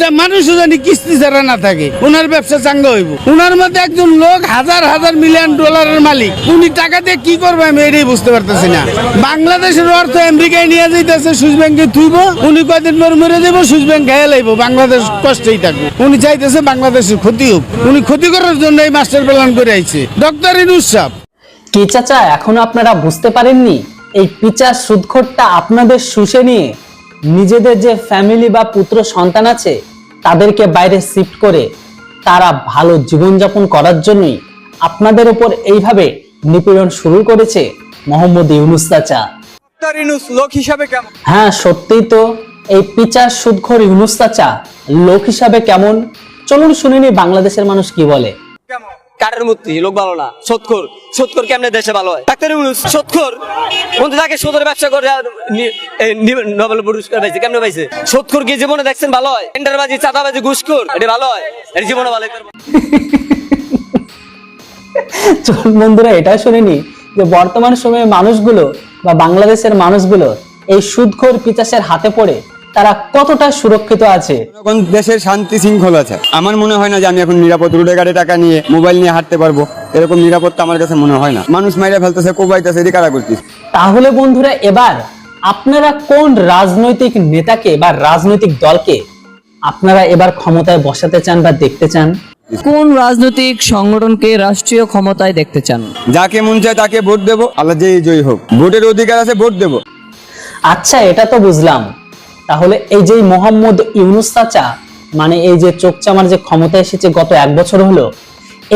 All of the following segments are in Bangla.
তা মানুষও জানি কিস্তি ছাড়া না থাকে ব্যবসা চাঙ্গা হইব। মধ্যে একজন লোক হাজার হাজার মিলিয়ন ডলারের মালিক, উনি টাকা দিয়ে কি আমি এটাই বুঝতে পারতেছি না। বাংলাদেশের অর্থ আমেরিকায় নিয়ে সুইস ব্যাংকে থুইব, উনি কয়দিন পর সুইস ব্যাংক খেয়ে লাইব, বাংলাদেশ কষ্টেই থাকবে। উনি চাইতেছে বাংলাদেশের ক্ষতি হোক। উনি ক্ষতি করার জন্য এই মাস্টার প্ল্যান করে আইছে। ডক্টর ইনুস কি চাচা, এখনও আপনারা বুঝতে পারেননি? এই পিচার সুদখোরটা আপনাদের শুষে নিয়ে নিজেদের যে ফ্যামিলি বা পুত্র সন্তান আছে তাদেরকে বাইরে শিফট করে তারা ভালো জীবনযাপন করার জন্যই আপনাদের উপর এইভাবে নিপীড়ন শুরু করেছে মোহাম্মদ ইউনুস চাচা। লোক হিসাবে কেমন? হ্যাঁ সত্যিই তো এই পিচার সুদখোর ইউনুস চাচা লোক হিসাবে কেমন? চলুন শুনিনি বাংলাদেশের মানুষ কি বলে। কাঠের মূর্তি, লোক ভালো না। সৎকর সৎকর কেমনে দেশে ভালো হয়? ডাক্তার ইউনুস সৎকর বন্ধু তাকে সুদের ব্যবসা করে নোবেল পুরস্কার পাইছে, কেমনে পাইছে? সৎকর কি জীবনে দেখছেন ভালো হয়? টেন্ডারবাজি, চাঁদাবাজি, ঘুষখোর, এটা ভালো হয়? এটা জীবনে ভালো চলুন বন্ধুরা এটা শুনিনি যে বর্তমান সময়ে মানুষগুলো বা বাংলাদেশের মানুষগুলো এই সুদখোর পিচাসের হাতে পড়ে তারা কতটা সুরক্ষিত আছে? এখন দেশের শান্তি শৃঙ্খলা আছে। আমার মনে হয় না যে আমি এখন নিরাপদ রুটে গাড়ি টাকা নিয়ে মোবাইল নিয়ে হাঁটতে পারব। এরকম নিরাপত্তা আমার কাছে মনে হয় না। মানুষ মাইরা ফেলতেছে কোবাইতেছে এদিকে কারা করতেছে। তাহলে বন্ধুরা এবার আপনারা কোন রাজনৈতিক নেতাকে বা রাজনৈতিক দলকে আপনারা এবার ক্ষমতায় বসাতে চান বা দেখতে চান? কোন রাজনৈতিক সংগঠনকে রাষ্ট্রীয় ক্ষমতায় দেখতে চান? যাকে মন চায় তাকে ভোট দেবো আল্লাহ যেই জয়ী হোক। ভোটের অধিকার আছে ভোট দেবো। আচ্ছা এটা তো বুঝলাম। তাহলে এই যে মোহাম্মদ ইউনুস চাচা মানে এই যে চোখচামার যে ক্ষমতা এসেছে গত এক বছর হলো,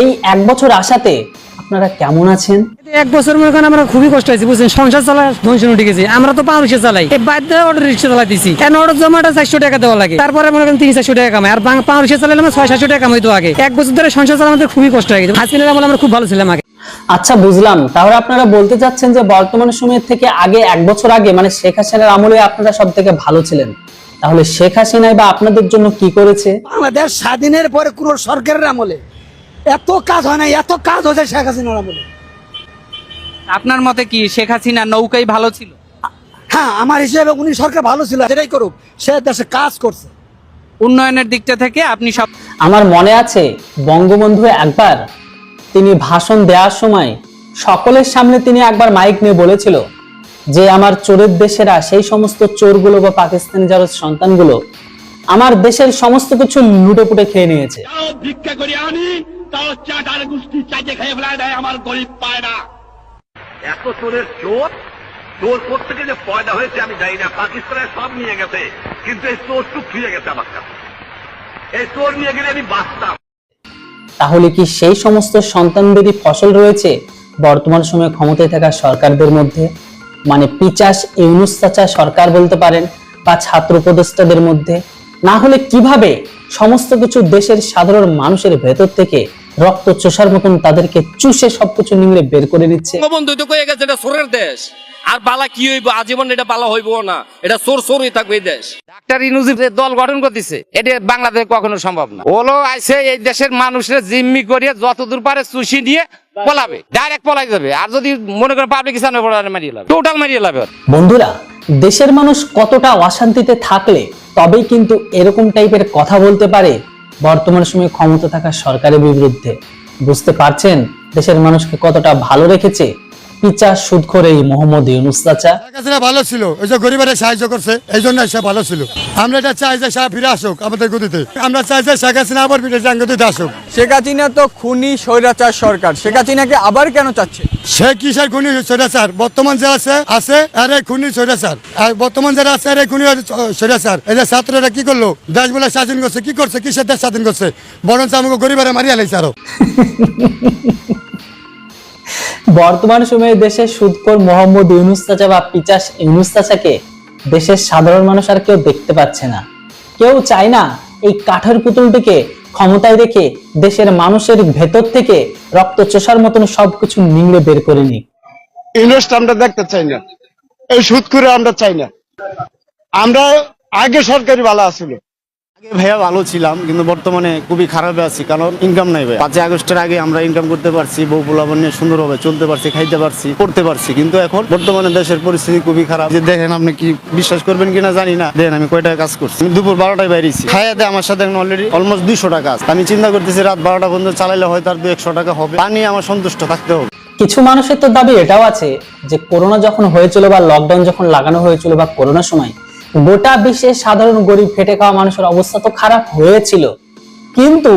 এই এক বছর আসাতে আপনারা কেমন আছেন? এক বছর মনে করেন আমরা খুবই কষ্ট হয়েছি বুঝছেন? সংসার চালা ধ্বংস উঠে গেছে। আমরা তো পাঁচ রিক্সা চালাই। দিয়ে অটো রিক্সা চালাই দিছি। কেন অটো জমাটা চারশো টাকা দেওয়া লাগে? তারপরে মনে করেন তিন চারশো টাকা কামাই। আর পাঁচ রিক্সা চালালে আমার ছয় সাতশো টাকা কামাইতো আগে। এক বছর ধরে সংসার চালা আমাদের খুবই কষ্ট হয়ে গেছে। হাসিনের আমরা খুব ভালো ছিলাম আগে। আচ্ছা বুঝলাম। তাহলে আপনারা বলতে চাচ্ছেন যে বর্তমান সময়ের থেকে আগে এক বছর আগে মানে শেখ হাসিনার আমলে আপনারা সব থেকে ভালো ছিলেন। তাহলে শেখ হাসিনাই বা আপনাদের জন্য কি করেছে? বাংলাদেশ স্বাধীনের পরে কোন সরকারের আমলে। এত কাজ হয় না এত কাজ হয়েছে শেখ হাসিনার আমলে। আপনার মতে কি শেখ হাসিনা নৌকাই ভালো ছিল? হ্যাঁ আমার হিসেবে উনি সরকার ভালো ছিল যেটাই করুক সে দেশে কাজ করছে। উন্নয়নের দিকটা থেকে আপনি সব আমার মনে আছে বঙ্গবন্ধু একবার তিনি ভাষণ দেওয়ার সময় সকলের সামনে তিনি একবার মাইক নিয়ে বলেছিল যে আমার চোরের দেশেরা সেই সমস্ত চোরগুলো বা পাকিস্তানি যারা সন্তানগুলো আমার দেশের সমস্ত কিছু লুটে পুটে খেয়ে নিয়েছে। তাও ভিক্ষা করে আনি তাও চাটার গোষ্ঠী চাইতে খেয়ে ফেলায় দেয় আমার গরিব পায় না। এত চোরের চোর? চোর থেকে যে পয়দা হয়েছে আমি জানি না পাকিস্তানের সব নিয়ে গেছে কিন্তু এই চোর টুক ফিরে গেছে আমার কাছে। এই চোর নিয়ে গেলে আমি বাঁচতাম। তাহলে কি সেই সমস্ত সন্তানদেরই ফসল রয়েছে বর্তমান সময়ে ক্ষমতায় থাকা সরকারদের মধ্যে? মানে পিচাস ইউনুস সরকার বলতে পারেন বা ছাত্র উপদেষ্টাদের মধ্যে? না হলে কীভাবে সমস্ত কিছু দেশের সাধারণ মানুষের ভেতর থেকে রক্ত চোষার মতন তাদেরকে চুষে সবকিছু নিংড়ে বের করে সোরের দেশ। আর বালা কি হইব? আজীবন এটা বালা হইব না। এটা সোর সোরই থাকবে এই দেশ। ডাক্তার ইনুজির যে দল গঠন করতেছে এটা বাংলাদেশে কখনো সম্ভব না। ওলো আইসে এই দেশের মানুষের জিম্মি করিয়ে যতদূর পারে চুষি দিয়ে পলাবে ডাইরেক্ট পলাই যাবে। আর যদি মনে করেন পাবলিক ইসানে মারিয়ে লাবে। টোটাল মারিয়ে লাবে বন্ধুরা দেশের মানুষ কতটা অশান্তিতে থাকলে তবেই কিন্তু এরকম টাইপের কথা বলতে পারে। বর্তমান সময়ে ক্ষমতা থাকা সরকারের বিরুদ্ধে। বুঝতে পারছেন? দেশের মানুষকে কতটা ভালো রেখেছে? পিচা সুদখোর এই মোহাম্মদ ইউনুস চাচা। ভালো ছিল এই যে গরিবের সাহায্য করছে এই জন্য সে ভালো ছিল। আমরা এটা চাই যে সে ফিরে আসুক আমাদের গতিতে। আমরা চাই যে শেখ হাসিনা আবার ফিরে যান গতিতে আসুক। শেখ হাসিনা তো খুনি স্বৈরাচার সরকার। শেখ হাসিনাকে আবার কেন চাচ্ছে? সে কি কিসের খুনি? স্বৈরাচার। বর্তমান যে আছে আছে আরে খুনি স্বৈরাচার। আর বর্তমান যারা আছে আরে খুনি স্বৈরাচার। এই যে ছাত্ররা কি করল? দেশ বলে স্বাধীন করছে কি করছে? কিসের দেশ স্বাধীন করছে? বরঞ্চ আমাকে গরিবেরা মারিয়া লাইছে আরও। বর্তমান সময়ে দেশের সুদখোর মোহাম্মদ ইউনুস চাচা বা পিচাস ইউনুস চাচাকে দেশের সাধারণ মানুষ আর কেউ দেখতে পাচ্ছে না। কেউ চায় না এই কাঠের পুতুলটিকে ক্ষমতায় রেখে দেশের মানুষের ভেতর থেকে রক্ত চোষার মতন সবকিছু নিংড়ে বের করে নিক। ইনভেস্ট আমরা দেখতে চাই না। এই সুদ করে আমরা চাই না। আমরা আগে সরকারি ভালো আছিল আগে ভাইয়া ভালো ছিলাম, কিন্তু বর্তমানে খুবই খারাপে আছি, কারণ ইনকাম নাই ভাই পাঁচই আগস্টের আগে আমরা ইনকাম করতে পারছি, বউ পোলাপন নিয়ে সুন্দরভাবে চলতে পারছি, খাইতে পারছি পড়তে পারছি, কিন্তু এখন বর্তমানে দেশের পরিস্থিতি খুবই খারাপ। যে দেখেন আপনি কি বিশ্বাস করবেন কিনা জানি না। দেখেন আমি কয়টা কাজ করছি। আমি দুপুর বারোটায় বাইরেছি খাইয়াতে আমার সাথে অলরেডি অলমোস্ট দুইশো টাকা আমি চিন্তা করতেছি, রাত বারোটা পর্যন্ত চালাইলে হয়তো আর দু একশো টাকা হবে। তা আমার সন্তুষ্ট থাকতে হবে। কিছু মানুষের তো দাবি এটাও আছে যে করোনা যখন হয়েছিল বা লকডাউন যখন লাগানো হয়েছিল বা করোনার সময় গোটা বিশ্বের সাধারণ গরিব খেটে খাওয়া মানুষের অবস্থা তো খারাপ হয়েছিল। কিন্তু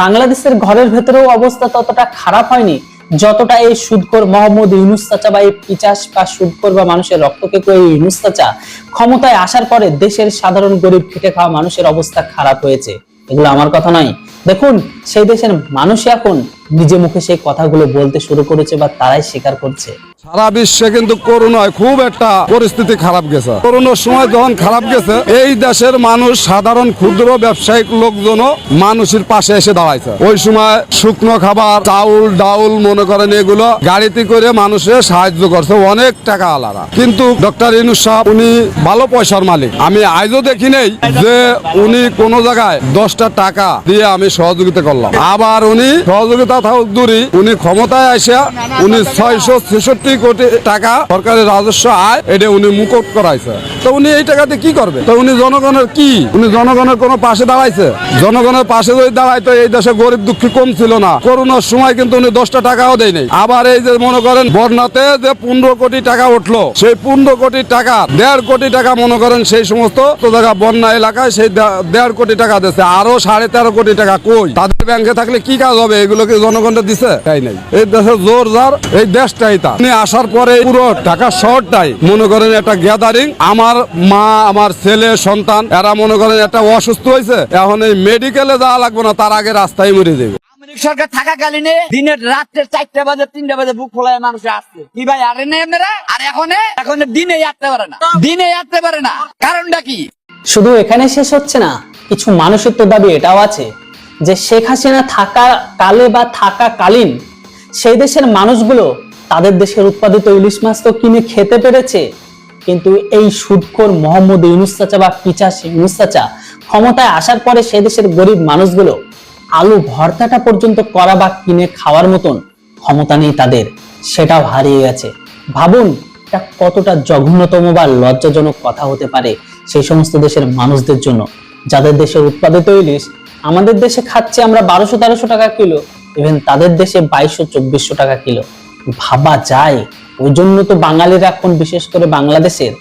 বাংলাদেশের ঘরের ভেতরেও অবস্থা ততটা খারাপ হয়নি, যতটা এই সুদখোর মোহাম্মদ ইউনুস চাচা বা এই পিচাস বা সুদখোর বা মানুষের রক্তকে এই ইউনুস চাচা ক্ষমতায় আসার পরে দেশের সাধারণ গরিব খেটে খাওয়া মানুষের অবস্থা খারাপ হয়েছে। এগুলো আমার কথা নয়। দেখুন, সেই দেশের মানুষ এখন নিজে মুখে সেই কথাগুলো বলতে শুরু করেছে বা তারাই স্বীকার করছে। সারা বিশ্বে কিন্তু করোনায় খুব একটা পরিস্থিতি খারাপ গেছে। করোনার সময় যখন খারাপ গেছে, এই দেশের মানুষ সাধারণ ক্ষুদ্র ব্যবসায়িক লোকজনও মানুষের পাশে এসে দাঁড়াইছে। ওই সময় শুকনো খাবার, চাউল, ডাউল মনে করেন এগুলো গাড়িতে করে মানুষের সাহায্য করছে, অনেক টাকা আলাদা। কিন্তু ডক্টর ইনুস সাহেব, উনি ভালো পয়সার মালিক। আমি আজও দেখি নেই যে উনি কোন জায়গায় দশটা টাকা দিয়ে আমি সহযোগিতা করলাম। আবার উনি সহযোগিতা থাকুক দূরই, উনি ক্ষমতায় আসা উনি ছয়শো ছেষট্টি কোটি কোটি টাকা সরকারের রাজস্ব আয়, এটা উনি মুকুট করাইছে। তো উনি এই টাকাতে কি করবে? তো উনি জনগণের কি? উনি জনগণের কোনো পাশে দাঁড়াইছে? জনগণের পাশে যদি দাঁড়াইতো এই দেশে গরিব দুঃখী কম ছিল না। করোনার সময় কিন্তু উনি দশটা টাকাও দেয় নাই। আবার এই যে মনে করেন বন্যাতে যে পনেরো কোটি টাকা উঠল, সেই পনেরো কোটি টাকা, দেড় কোটি টাকা মনে করেন সেই সমস্ত জায়গা বন্যা এলাকায় সেই দেড় কোটি টাকা দিচ্ছে আরও সাড়ে তেরো কোটি টাকা কই? তাদের ব্যাংকে থাকলে কি কাজ হবে? এগুলোকে জনগণটা দিছে? তাই নাই। এই দেশে জোর যার, এই দেশটাই তার। আসার পরে পুরো ঢাকা শহরটাই মনে করেন একটা গ্যাদারিং আমার মা আমার ছেলে সন্তান এরা মনে করেন একটা অসুস্থ হয়েছে। এখন এই মেডিকেলে যাওয়া লাগবে না তার আগে রাস্তায় মরে যাবে সরকার থাকাকালীনে দিনের রাত্রে চারটা বাজে তিনটা বাজে বুক ফোলায় মানুষ আসছে। কি ভাই আরে নেই আপনারা আর এখন? এখন দিনে আসতে পারে না। দিনে আসতে পারে না। কারণটা কি? শুধু এখানে শেষ হচ্ছে না কিছু মানুষের তো দাবি এটাও আছে যে শেখ হাসিনা থাকা কালে বা থাকাকালীন সেই দেশের মানুষগুলো তাদের দেশের উৎপাদিত ইলিশ মাছ তো কিনে খেতে পেরেছে। কিন্তু এই সুদখোর মোহাম্মদ ইউনুস বা পিচাস ইউনুস ক্ষমতায় আসার পরে সেই দেশের গরিব মানুষগুলো আলু ভর্তাটা পর্যন্ত করা বা কিনে খাওয়ার মতন ক্ষমতা নেই তাদের। সেটাও হারিয়ে গেছে। ভাবুন, এটা কতটা জঘন্যতম বা লজ্জাজনক কথা হতে পারে সেই সমস্ত দেশের মানুষদের জন্য। যাদের দেশে উৎপাদিত ইলিশ আমাদের দেশে খাচ্ছে আমরা বারোশো তেরোশো টাকা কিলো ইভেন তাদের দেশে বাইশশো, চব্বিশশো টাকা কিলো। ভাবা যায়। ওই জন্য তো বাঙালিরা এখন বিশেষ করে বাংলাদেশের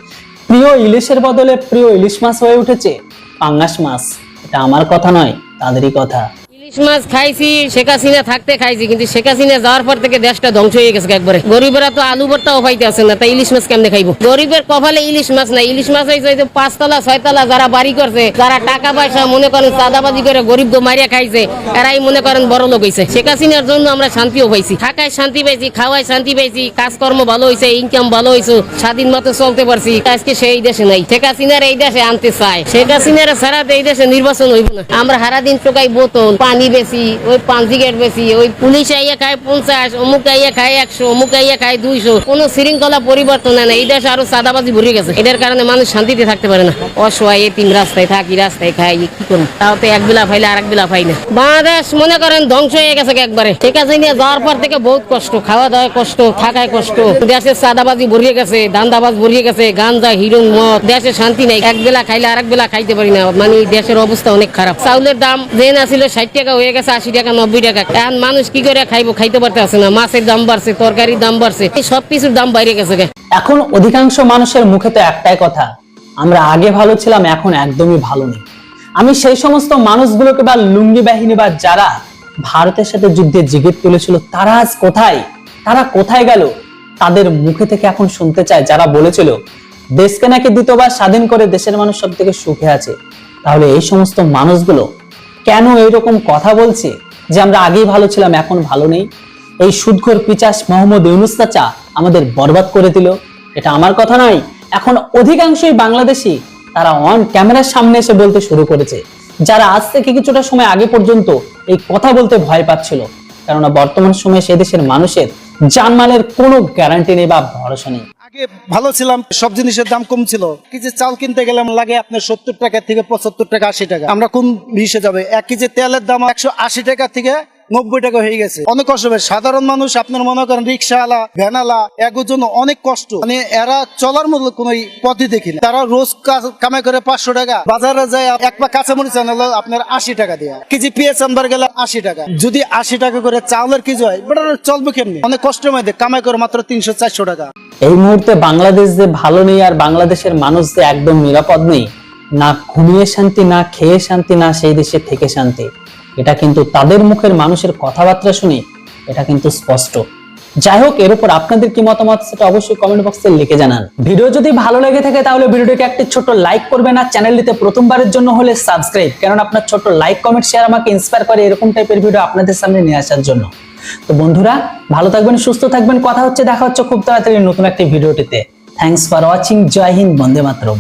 প্রিয় ইলিশের বদলে প্রিয় ইলিশ মাছ হয়ে উঠেছে পাঙ্গাস মাছ। এটা আমার কথা নয়, তাদেরই কথা। ইলিশ মাছ খাইছি, শেখ হাসিনা থাকতে খাইছি, কিন্তু শেখ হাসিনা যাওয়ার পর থেকে দেশটা ধ্বংস হয়ে গেছে একবারে। গরিবেরা তো আলু ভর্তাও পাইতে আছে না, তাই ইলিশ মাছ কেমনে খাইবো? গরিবের কপালে ইলিশ মাছ নাই, ইলিশ মাছ হয়েছে যে পাঁচতলা, ছয়তলা যারা বাড়ি করছে, যারা টাকা পয়সা মনে করেন চাঁদাবাজি করে গরিব মারিয়া খাইছে, এরাই মনে করেন বড় লোক হয়েছে শেখ হাসিনার জন্য আমরা শান্তিও পাইছি। থাকায় শান্তি পাইছি, খাওয়ায় শান্তি পাইছি, কাজকর্ম ভালো হয়েছে ইনকাম ভালো হয়েছে স্বাধীন মতো চলতে পারছি, আজকে সেই দেশে নাই। শেখ হাসিনার এই দেশে আনতে চায়। শেখ হাসিনার ছাড়াতে এই দেশে নির্বাচন হইব না। আমরা সারাদিন টোকাই বোতল, পানি বেশি, ওই পাঁচ সিগারেট বেশি, ওই পুলিশ আইয়া খায় পঞ্চাশ, অমুক আইয়া খায় একশো, অমুক আইয়া খায় দুইশো। কোনো শৃঙ্খলা পরিবর্তন হয় না। এই দেশে আরও সাদাবাজি ভরে গেছে। এটার কারণে মানুষ শান্তিতে থাকতে পারে না। অসহায় তিন রাস্তায় থাকি রাস্তায় খাই কি করব? তাও তো এক বেলা ফাইলে আর এক বেলা ফাই না। বাংলাদেশ, মনে করেন, ধ্বংস হয়ে গেছে একবারে। ঠিক আছে, নিয়ে যাওয়ার পর থেকে বহুত কষ্ট খাওয়া দাওয়া কষ্ট, থাকায় কষ্ট। দেশের সাদাবাজি ভরিয়ে গেছে, দান্দাবাজ ভরিয়ে গেছে, গাঞ্জা হিরোন মদ। দেশে শান্তি নেই। এক বেলা খাইলে আরেক বেলা খাইতে পারি না। মানে দেশের অবস্থা অনেক খারাপ। চাউলের দাম যে না ছিল ষাট টাকা হয়ে গেছে, আশি টাকা, নব্বই টাকা। এখন মানুষ কি করে খাইবো, খাইতে পারতে আছে না। মাছের দাম বাড়ছে, তরকারির দাম বাড়ছে। সব কিছুর দাম বাইরে গেছে এখন অধিকাংশ মানুষের মুখে তো একটাই কথা, আমরা আগে ভালো ছিলাম, এখন একদমই ভালো নেই। আমি সেই সমস্ত মানুষগুলোকে বা লুঙ্গি বাহিনী বা যারা ভারতের সাথে যুদ্ধে জিগির তুলেছিল, তারা আজ কোথায়? তারা কোথায় গেল? তাদের মুখে থেকে এখন শুনতে চায়, যারা বলেছিল, দেশকে নাকি দ্বিতীয়বার স্বাধীন করে দেশের মানুষ সব থেকে সুখে আছে। তাহলে এই সমস্ত মানুষগুলো কেন এইরকম কথা বলছে যে আমরা আগেই ভালো ছিলাম, এখন ভালো নেই? এই সুদখোর পিচাস মোহাম্মদ ইউনুস চাচা আমাদের বরবাদ করে দিল। এটা আমার কথা নয়। এখন অধিকাংশই বাংলাদেশি তারা অন ক্যামেরার সামনে এসে বলতে শুরু করেছে। যারা আজ থেকে কিছুটা সময় আগে পর্যন্ত এই কথা বলতে ভয় পাচ্ছিল, কেননা বর্তমান সময়ে সে দেশের মানুষের জানমালের কোনো গ্যারান্টি নেই বা ভরসা নেই। ভালো ছিলাম, সব জিনিসের দাম কম ছিল। কেজি চাল কিনতে গেলাম লাগে আপনার সত্তর টাকা থেকে পঁচাত্তর টাকা, আশি টাকা। আমরা কোন বিষে যাবে? এক কেজি তেলের দাম একশো আশি টাকা থেকে নব্বই টাকা হয়ে গেছে। অনেক কষ্ট হবে। সাধারণ মানুষ আপনার মনে করেন রিক্সাওয়ালা ভ্যানালা এগুলোর জন্য অনেক কষ্ট। মানে এরা চলার মতো কোনো পথই দেখি না। তারা রোজ কামাই করে পাঁচশো টাকা, বাজারে যায় এক পা কাঁচামরিচ আনলো আপনার আশি টাকা দেয়া। কেজি পেঁয়াজ আনবার গেলে আশি টাকা। যদি আশি টাকা করে চাউলের কেজি হয় বেটা চলবে কেমনি? অনেক কষ্টের মধ্যে কামাই করে মাত্র তিনশো চারশো টাকা। এই মুহূর্তে বাংলাদেশ যে ভালো নেই আর বাংলাদেশের মানুষ যে একদম নিরাপদ নেই, না ঘুমিয়ে শান্তি, না খেয়ে শান্তি, না সেই দেশে থেকে শান্তি। এটা কিন্তু তাদের মুখের মানুষের কথাবার্তা শুনে এটা কিন্তু স্পষ্ট। যাই হোক, এর উপর আপনাদের কি মতামত সেটা অবশ্যই কমেন্ট বক্সে লিখে জানান। ভিডিও যদি ভালো লেগে থাকে তাহলে ভিডিওটিকে একটি ছোট লাইক করবেন আর চ্যানেলটিতে প্রথমবারের জন্য হলে সাবস্ক্রাইব কারণ আপনার ছোট লাইক কমেন্ট শেয়ার আমাকে ইন্সপায়ার করে এরকম টাইপের ভিডিও আপনাদের সামনে নিয়ে আসার জন্য। তো বন্ধুরা, ভালো থাকবেন, সুস্থ থাকবেন, কথা হচ্ছে, দেখা হচ্ছে খুব তাড়াতাড়ি নতুন একটি ভিডিওটিতে। Thanks for watching Jai Hind, Vande Mataram.